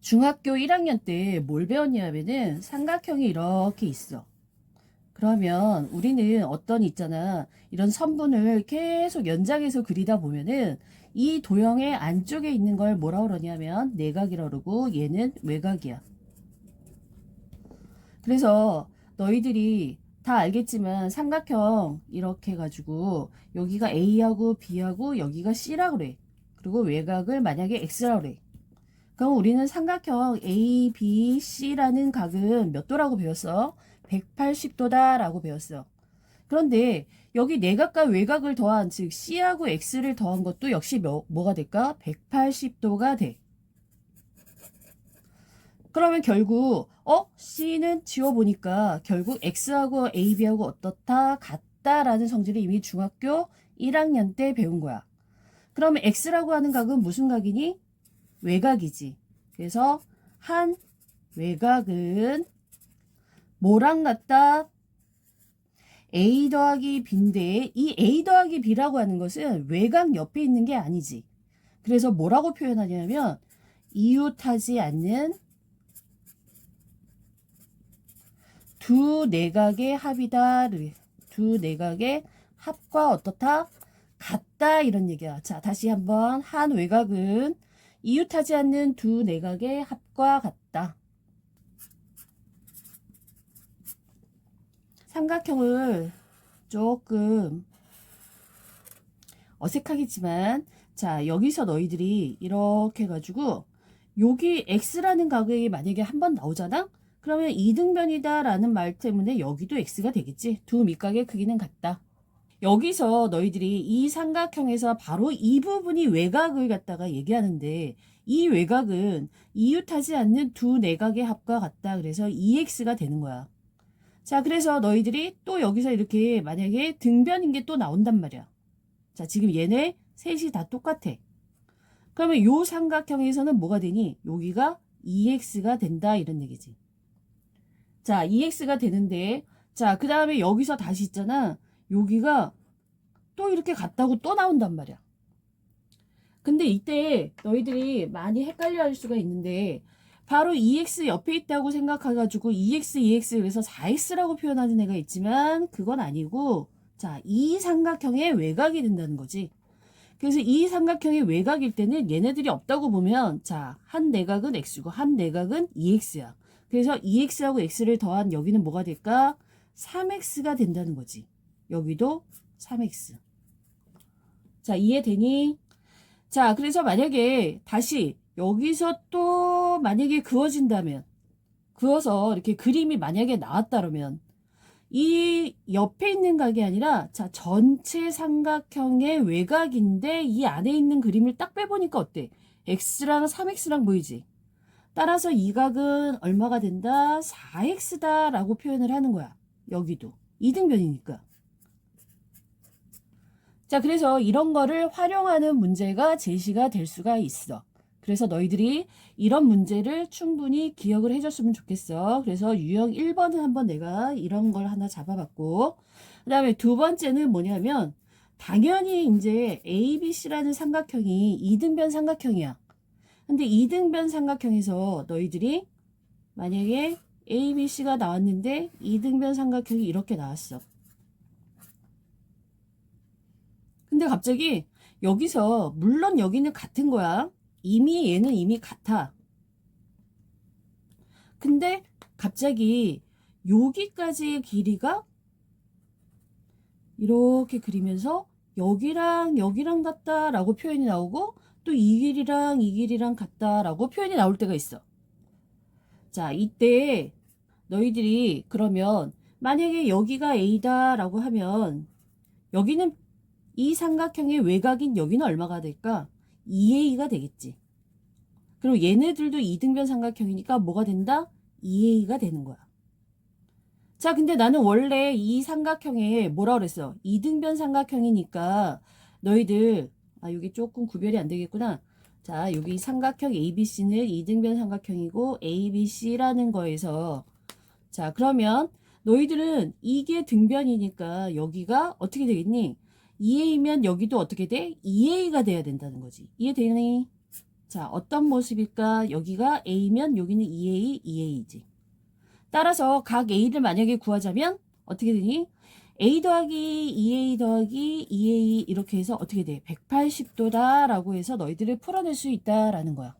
중학교 1학년 때 뭘 배웠냐면은 삼각형이 이렇게 있어. 그러면 우리는 어떤 있잖아. 이런 선분을 계속 연장해서 그리다 보면은 이 도형의 안쪽에 있는 걸 뭐라 그러냐면 내각이라 그러고 얘는 외곽이야. 그래서 너희들이 다 알겠지만 삼각형 이렇게 해가지고 여기가 A하고 B하고 여기가 C라 그래. 그리고 외곽을 만약에 X라 그래. 그럼 우리는 삼각형 A, B, C라는 각은 몇 도라고 배웠어? 180도다 라고 배웠어. 그런데 여기 내각과 외곽을 더한 즉 C하고 X를 더한 것도 역시 뭐, 뭐가 될까? 180도가 돼. 그러면 결국 어? C는 지워보니까 결국 X하고 AB하고 어떻다? 같다라는 성질을 이미 중학교 1학년 때 배운 거야. 그러면 X라고 하는 각은 무슨 각이니? 외곽이지. 그래서 한 외곽은 뭐랑 같다? A 더하기 B인데 이 A 더하기 B라고 하는 것은 외곽 옆에 있는 게 아니지. 그래서 뭐라고 표현하냐면 이웃하지 않는 두 내각의 합이다. 두 내각의 합과 어떻다? 같다 이런 얘기야. 자, 다시 한번 한 외곽은 이웃하지 않는 두 내각의 합과 같다. 삼각형을 조금 어색하겠지만 자 여기서 너희들이 이렇게 해가지고 여기 x라는 가격이 만약에 한 번 나오잖아? 그러면 이등변이다 라는 말 때문에 여기도 x가 되겠지? 두 밑각의 크기는 같다 여기서 너희들이 이 삼각형에서 바로 이 부분이 외곽을 갖다가 얘기하는데 이 외곽은 이웃하지 않는 두 내각의 합과 같다 그래서 2x가 되는 거야 자, 그래서 너희들이 또 여기서 이렇게 만약에 등변인 게 또 나온단 말이야. 자, 지금 얘네 셋이 다 똑같아. 그러면 요 삼각형에서는 뭐가 되니? 여기가 2x가 된다 이런 얘기지. 자, 2x가 되는데 자, 그 다음에 여기서 다시 있잖아. 여기가 또 이렇게 같다고 또 나온단 말이야. 근데 이때 너희들이 많이 헷갈려 할 수가 있는데 바로 2x 옆에 있다고 생각해가지고 2x, 2x 그래서 4x라고 표현하는 애가 있지만 그건 아니고 자, 이 삼각형의 외곽이 된다는 거지. 그래서 이 삼각형의 외곽일 때는 얘네들이 없다고 보면 자, 한 내각은 x고 한 내각은 2x야. 그래서 2x하고 x를 더한 여기는 뭐가 될까? 3x가 된다는 거지. 여기도 3x. 자, 이해되니? 자, 그래서 만약에 다시 여기서 또 만약에 그어진다면 그어서 이렇게 그림이 만약에 나왔다면 이 옆에 있는 각이 아니라 자 전체 삼각형의 외곽인데 이 안에 있는 그림을 딱 빼보니까 어때? x랑 3x랑 보이지? 따라서 이 각은 얼마가 된다? 4x다 라고 표현을 하는 거야. 여기도. 이등변이니까. 자, 그래서 이런 거를 활용하는 문제가 제시가 될 수가 있어. 그래서 너희들이 이런 문제를 충분히 기억을 해줬으면 좋겠어. 그래서 유형 1번은 한번 내가 이런 걸 하나 잡아봤고, 그 다음에 두 번째는 뭐냐면, 당연히 이제 ABC라는 삼각형이 이등변 삼각형이야. 근데 이등변 삼각형에서 너희들이 만약에 ABC가 나왔는데 이등변 삼각형이 이렇게 나왔어. 근데 갑자기 여기서 물론 여기는 같은 거야. 이미 얘는 이미 같아. 근데 갑자기 여기까지의 길이가 이렇게 그리면서 여기랑 여기랑 같다라고 표현이 나오고 또 이 길이랑 이 길이랑 같다라고 표현이 나올 때가 있어. 자, 이때 너희들이 그러면 만약에 여기가 A다라고 하면 여기는 이 삼각형의 외곽인 여기는 얼마가 될까? 2A가 되겠지. 그리고 얘네들도 이등변 삼각형이니까 뭐가 된다? 2A가 되는 거야. 자, 근데 나는 원래 이 삼각형에 뭐라 그랬어? 이등변 삼각형이니까 너희들 아, 여기 조금 구별이 안 되겠구나. 자, 여기 삼각형 ABC는 이등변 삼각형이고 ABC라는 거에서 자, 그러면 너희들은 이게 등변이니까 여기가 어떻게 되겠니? 2A면 여기도 어떻게 돼? 2A가 돼야 된다는 거지. 이해되니? 자, 어떤 모습일까? 여기가 A면 여기는 2A, 2A지. 따라서 각 A를 만약에 구하자면 어떻게 되니? A 더하기 2A 더하기 2A 이렇게 해서 어떻게 돼? 180도다 라고 해서 너희들을 풀어낼 수 있다라는 거야.